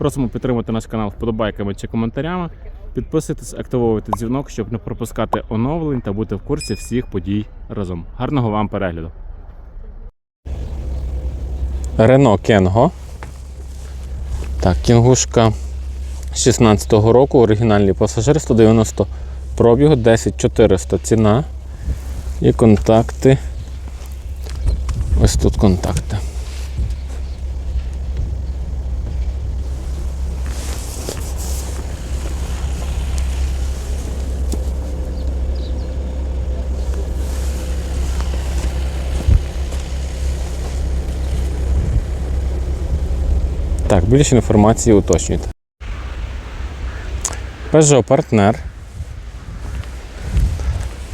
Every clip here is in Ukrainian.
Просимо підтримати наш канал вподобайками чи коментарями. Підписуйтесь, активовуйте дзвінок, щоб не пропускати оновлень та бути в курсі всіх подій разом. Гарного вам перегляду. Рено Кенго. Так, кінгушка 16-го року, оригінальний пасажир 190 пробігу, 10400 ціна. І контакти. Ось тут контакти. Так, більше інформації уточнюйте. Peugeot партнер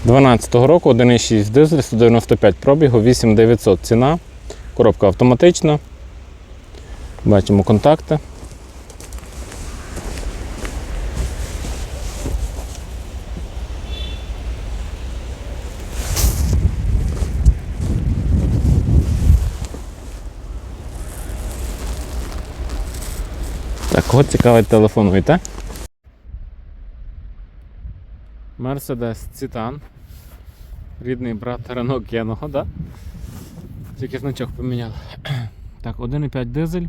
12-го року 1,6 дизель, 195 пробігу, 8900 ціна. Коробка автоматична. Бачимо контакти. Кого цікавить телефонуйте. Mercedes Citan. Рідний брат Кеного, да? Тільки значок поміняли. Так, 1,5 дизель.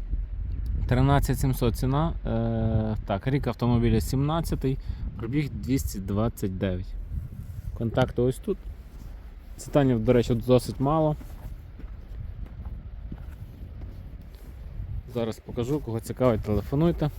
13700 ціна. Е, так, рік автомобіля 17 пробіг 229. Контакти ось тут. Цитанів, до речі, досить мало. Зараз покажу, кого цікавить, телефонуйте.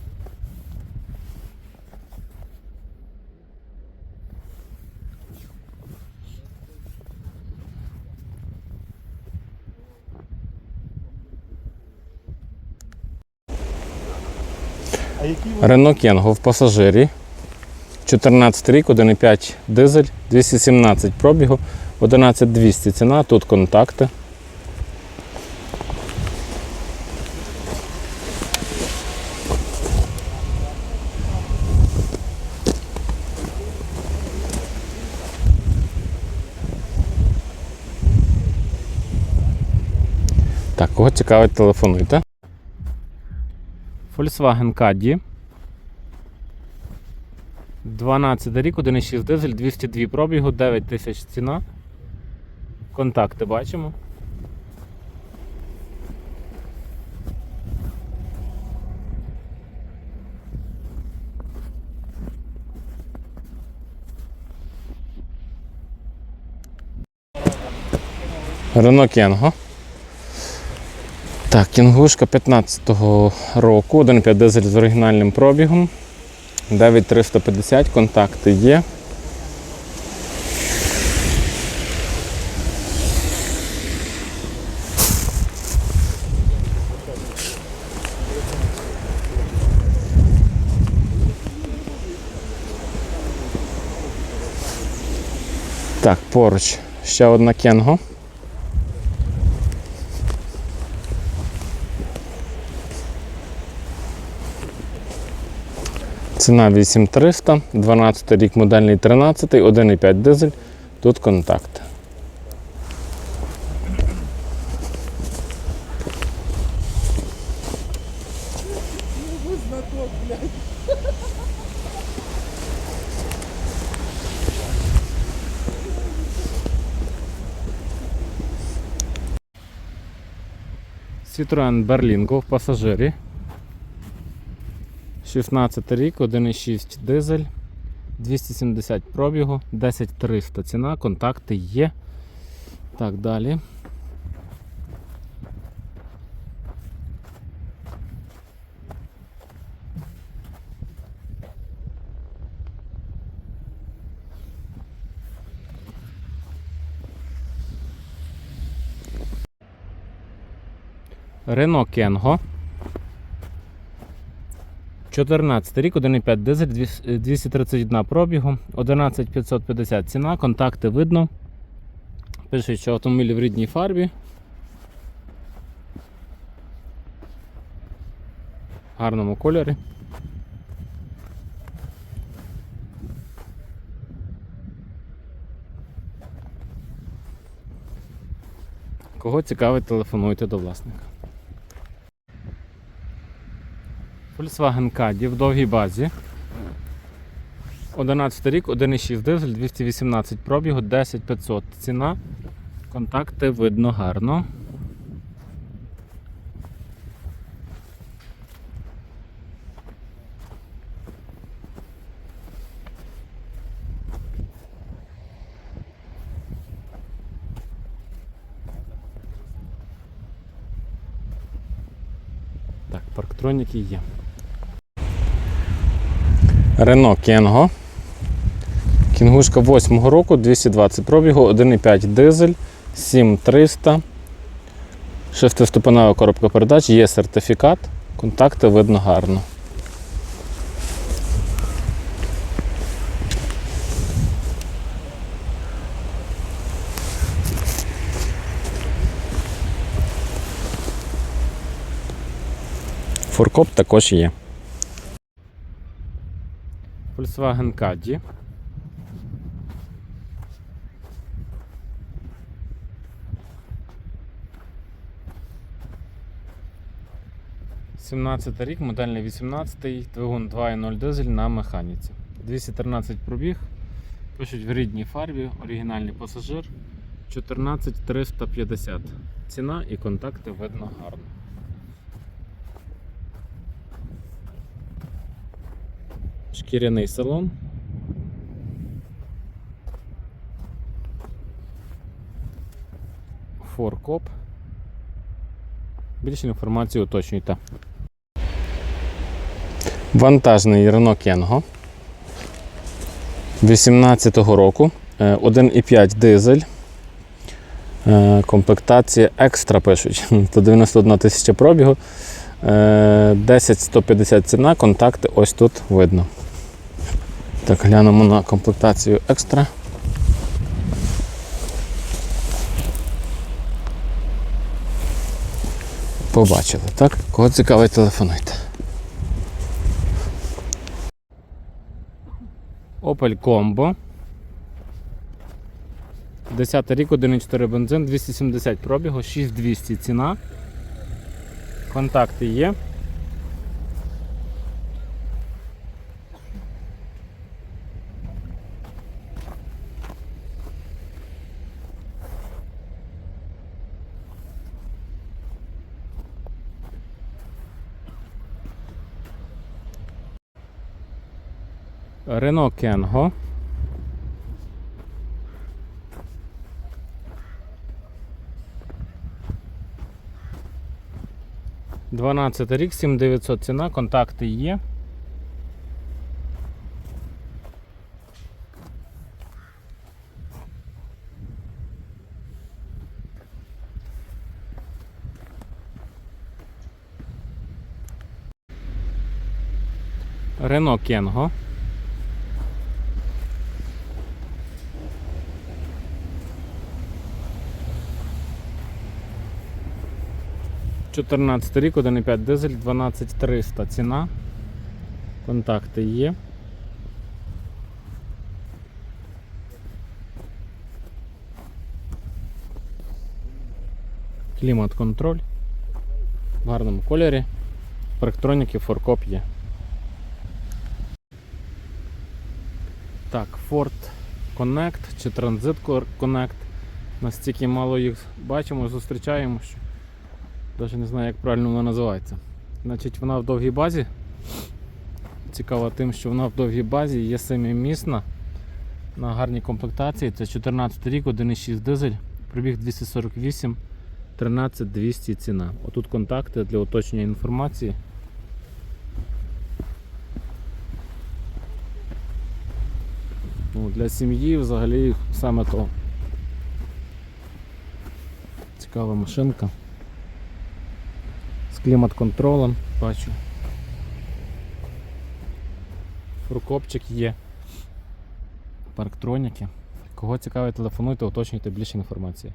Рено Кенго в пасажирі. 14 рік, 1,5 дизель, 217 пробігу, 11200 ціна, тут контакти. Так, кого цікавить, телефонуйте. Volkswagen Caddy. 12 рік, 1,6 дизель, 202 пробігу, 9 тисяч ціна. Контакти бачимо. Рено Кенго. Так, кінгушка 15-го року, 1,5 дизель з оригінальним пробігом. 9350, контакти є. Так, поруч ще одна кенго. Ціна 8300, 12 рік модельний 13, 1,5 дизель. Тут контакт. Citroen Berlingo в пасажирі. 16 рік, 1,6 дизель, 270 пробігу, 10300 ціна, контакти є. Так, далі. Renault Kengo. 14 рік, 1,5 дизель, 231 пробігу, 11550 ціна, контакти видно. Пишуть, що автомобіль в рідній фарбі. Гарному кольорі. Кого цікавить, телефонуйте до власника. Volkswagen Caddy в довгій базі. 11 рік, 1,6 дизель, 218 пробігу, 10500 ціна. Контакти видно гарно. Парктроніки є. Рено Кенго. Кінгушка 8 року, 220 пробігу, 1,5 дизель, 7300. Шестиступенева коробка передач, є сертифікат, контакти видно гарно. Форкоп також є. Volkswagen Caddy. Сімнадцятий рік, модельний 18-й, двигун 2.0 дизель на механіці. 213 пробіг. Пишуть в рідній фарбі, оригінальний пасажир 14350. Ціна і контакти видно гарно. Шкіряний салон. Форкоп. Більше інформації уточнюйте. Вантажний Renault Kengo 18-го року. Е, 1,5 дизель. Е, Комплектація екстра пишуть. 191 тисяча пробігу. Е, 10-150 ціна, контакти ось тут видно. Так, глянемо на комплектацію екстра. Побачили, так? Кого цікавить, телефонуйте. Opel Combo. 10 рік, 1,4 бензин, 270 пробігу, 6200 ціна. Контакти є. Рено Кенго. Дванадцятий рік, 7900 ціна, контакти є. Рено Кенго. 14 рік, 1,5 дизель, 12300 ціна. Контакти є. Клімат контроль в гарному кольорі. Парктроніки форкоп є. Так, Ford Connect чи Transit Connect. Настільки мало їх бачимо, зустрічаємо. що навіть не знаю, як правильно вона називається. Значить, вона в довгій базі. цікава тим, що вона в довгій базі є семимісна на гарній комплектації. Це 14 рік, 1,6 дизель, пробіг 248, 13 200 ціна. Отут контакти для уточнення інформації. Ну, для сім'ї взагалі саме то. Цікава машинка. Клімат-контролем, бачу. Рукопчик є. Парктроніки. Кого цікавить, телефонуйте, уточнюйте більше інформації.